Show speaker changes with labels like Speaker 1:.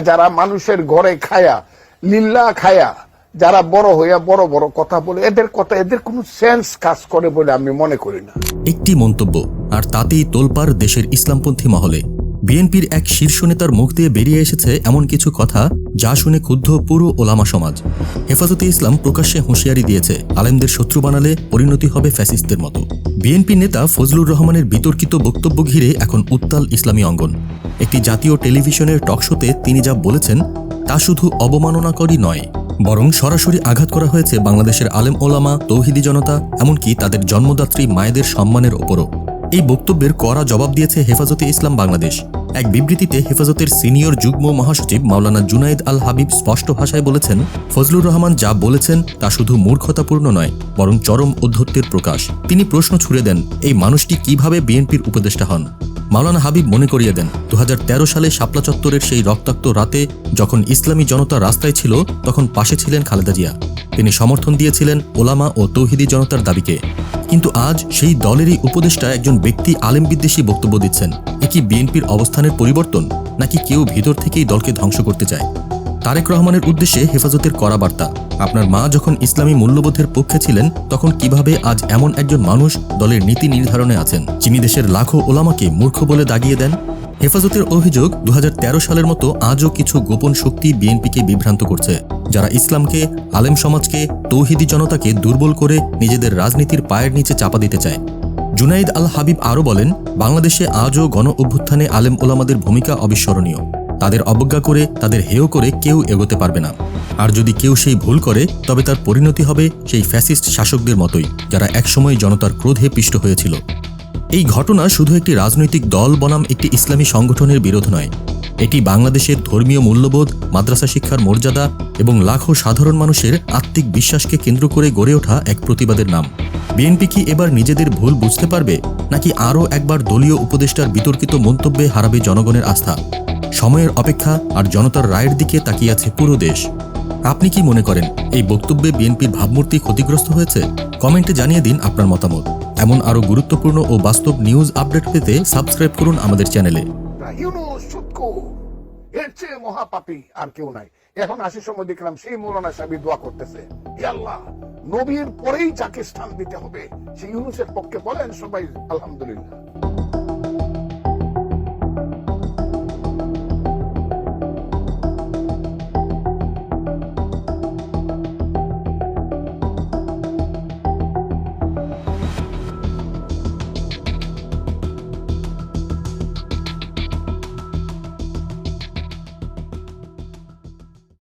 Speaker 1: যারা মানুষের ঘরে খায়া, লীলা খায়া, যারা বড় হইয়া বড় বড় কথা বলে, এদের কথা, এদের কোনো সেন্স কাজ করে বলে আমি মনে করি না।
Speaker 2: একটি মন্তব্য, আর তাতেই তোলপার দেশের ইসলামপন্থী মহলে। বিএনপির এক শীর্ষ নেতার মুখ দিয়ে বেরিয়ে এসেছে এমন কিছু কথা যা শুনে ক্ষুব্ধ পুরো ওলামা সমাজ। হেফাজতে ইসলাম প্রকাশ্যে হুঁশিয়ারি দিয়েছে, আলেমদের শত্রু বানালে পরিণতি হবে ফ্যাসিস্টদের মতো। বিএনপি নেতা ফজলুর রহমানের বিতর্কিত বক্তব্য ঘিরে এখন উত্তাল ইসলামী অঙ্গন। একটি জাতীয় টেলিভিশনের টকশোতে তিনি যা বলেছেন, তা শুধু অবমাননাকরই নয়, বরং সরাসরি আঘাত করা হয়েছে বাংলাদেশের আলেম ওলামা, তৌহিদি জনতা, এমনকি তাদের জন্মদাত্রী মায়েদের সম্মানের ওপরও। এই বক্তব্যের কড়া জবাব দিয়েছে হেফাজতে ইসলাম বাংলাদেশ। এক বিবৃতিতে হেফাজতের সিনিয়র যুগ্ম মহাসচিব মাওলানা জুনাইদ আল হাবিব স্পষ্ট ভাষায় বলেছেন, ফজলুর রহমান যা বলেছেন তা শুধু মূর্খতাপূর্ণ নয়, বরং চরম অধ্যত্বের প্রকাশ। তিনি প্রশ্ন ছুড়ে দেন, এই মানুষটি কীভাবে বিএনপির উপদেষ্টা হন? মাওলানা হাবিব মনে করিয়ে দেন দু হাজার তেরো সালে শাপলা চত্বরের সেই রক্তাক্ত রাতে যখন ইসলামী জনতা রাস্তায় ছিল, তখন পাশে ছিলেন খালেদা জিয়া। তিনি সমর্থন দিয়েছিলেন ওলামা ও তৌহিদি জনতার দাবিকে। কিন্তু আজ সেই দলেরই উপদেষ্টা একজন ব্যক্তি আলেম বিদ্বেষী বক্তব্য দিচ্ছেন। এ কি বিএনপির অবস্থানের পরিবর্তন, নাকি কেউ ভিতর থেকেই দলকে ধ্বংস করতে চায়? তারেক রহমানের উদ্দেশ্যে হেফাজতের করা বার্তা। আপনার মা যখন ইসলামী মূল্যবোধের পক্ষে ছিলেন, তখন কীভাবে আজ এমন একজন মানুষ দলের নীতি নির্ধারণে আছেন? যিনি দেশের লাখো ওলামাকে মূর্খ বলে দাগিয়ে দেন? হেফাজতের অভিযোগ দু হাজার তেরো সালের মতো আজও কিছু গোপন শক্তি বিএনপিকে বিভ্রান্ত করছে, যারা ইসলামকে, আলেম সমাজকে, তৌহিদি জনতাকে দুর্বল করে নিজেদের রাজনীতির পায়ের নিচে চাপা দিতে চায়। জুনাইদ আল হাবিব আরও বলেন, বাংলাদেশে আজও গণ অভ্যুত্থানে আলেম ওলামাদের ভূমিকা অবিস্মরণীয়। তাদের অবজ্ঞা করে, তাদের হেয় করে কেউ এগোতে পারবে না। আর যদি কেউ সেই ভুল করে, তবে তার পরিণতি হবে সেই ফ্যাসিস্ট শাসকদের মতোই, যারা একসময় জনতার ক্রোধে পিষ্ট হয়েছিল। এই ঘটনা শুধু একটি রাজনৈতিক দল বনাম একটি ইসলামী সংগঠনের বিরোধ নয়। এটি বাংলাদেশের ধর্মীয় মূল্যবোধ, মাদ্রাসা শিক্ষার মর্যাদা এবং লাখো সাধারণ মানুষের আত্মিক বিশ্বাসকে কেন্দ্র করে গড়ে ওঠা এক প্রতিবাদের নাম। বিএনপি কি এবার নিজেদের ভুল বুঝতে পারবে, নাকি আরও একবার দলীয় উপদেষ্টার বিতর্কিত মন্তব্যে হারাবে জনগণের আস্থা? সময়ের অপেক্ষা আর জনতার রায়ের দিকে তাকিয়ে আছে পুরো দেশ। আপনি কি মনে করেন, এই বক্তব্যে বিএনপির ভাবমূর্তি ক্ষতিগ্রস্ত হয়েছে? কমেন্টে জানিয়ে দিন আপনার মতামত। এমন আরও গুরুত্বপূর্ণ ও বাস্তব নিউজ আপডেট পেতে সাবস্ক্রাইব করুন আমাদের চ্যানেলে।
Speaker 1: এর চেয়ে মহাপাপী আর কেউ নাই। এখন আসি সময় দেখলাম সেই মৌলানা সাহেব দোয়া করতেছে। আল্লাহ, নবীর পরেই যাকে স্থান দিতে হবে, সেই ইউনুসের পক্ষে বলেন সবাই আলহামদুলিল্লাহ।